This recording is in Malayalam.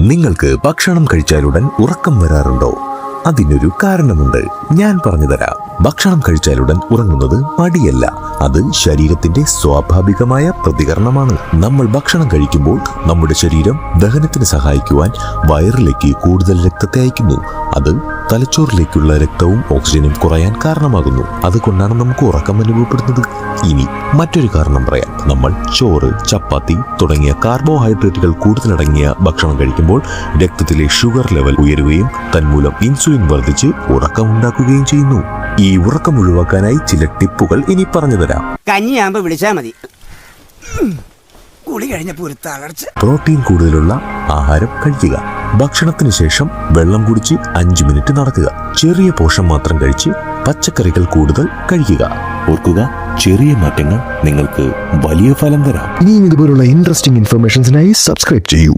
നിങ്ങൾക്ക് ഭക്ഷണം കഴിച്ചാലുടൻ ഉറക്കം വരാറുണ്ടോ? അതിനൊരു കാരണമുണ്ട്. ഞാൻ പറഞ്ഞുതരാം. ഭക്ഷണം കഴിച്ചാലുടൻ ഉറങ്ങുന്നത് മടിയല്ല. അത് ശരീരത്തിന്റെ സ്വാഭാവികമായ പ്രതികരണമാണ്. നമ്മൾ ഭക്ഷണം കഴിക്കുമ്പോൾ നമ്മുടെ ശരീരം ദഹനത്തിന് സഹായിക്കുവാൻ വയറിലേക്ക് കൂടുതൽ രക്തത്തെ അയക്കുന്നു അത് തലച്ചോറിലേക്കുള്ള രക്തവും ഓക്സിജനും കുറയാൻ കാരണമാകുന്നു. അതുകൊണ്ടാണ് നമുക്ക് ഉറക്കം അനുഭവപ്പെടുന്നത്. ഇനി മറ്റൊരു കാരണം പറയാം. നമ്മൾ ചോറ് ചപ്പാത്തി തുടങ്ങിയ കാർബോഹൈഡ്രേറ്റുകൾ കൂടുതലടങ്ങിയ ഭക്ഷണം കഴിക്കുമ്പോൾ രക്തത്തിലെ ഷുഗർ ലെവൽ ഉയരുകയും തന്മൂലം ഇൻസുലിൻ വർദ്ധിച്ച് ഉറക്കമുണ്ടാക്കുകയും ചെയ്യുന്നു. ഈ ഉറക്കം ഒഴിവാക്കാനായി ചില ടിപ്പുകൾ ഇനി പറഞ്ഞു തരാം. കഞ്ഞിയാകുമ്പോ വിളിച്ചാ മതി. കുളി കഴിഞ്ഞപ്പോ ഒരു തളർച്ച. പ്രോട്ടീൻ കൂടുതലുള്ള ആഹാരം കഴിക്കുക. ഭക്ഷണത്തിന് ശേഷം വെള്ളം കുടിച്ച് അഞ്ച് മിനിറ്റ് നടക്കുക. ചെറിയ പോഷം മാത്രം കഴിച്ച് പച്ചക്കറികൾ കൂടുതൽ കഴിക്കുക. ഓർക്കുക ചെറിയ മാറ്റങ്ങൾ നിങ്ങൾക്ക് വലിയ ഫലം തരാം. ഇനിയും ഇതുപോലുള്ള ഇൻട്രസ്റ്റിംഗ് ഇൻഫർമേഷൻസിനായി സബ്സ്ക്രൈബ് ചെയ്യൂ.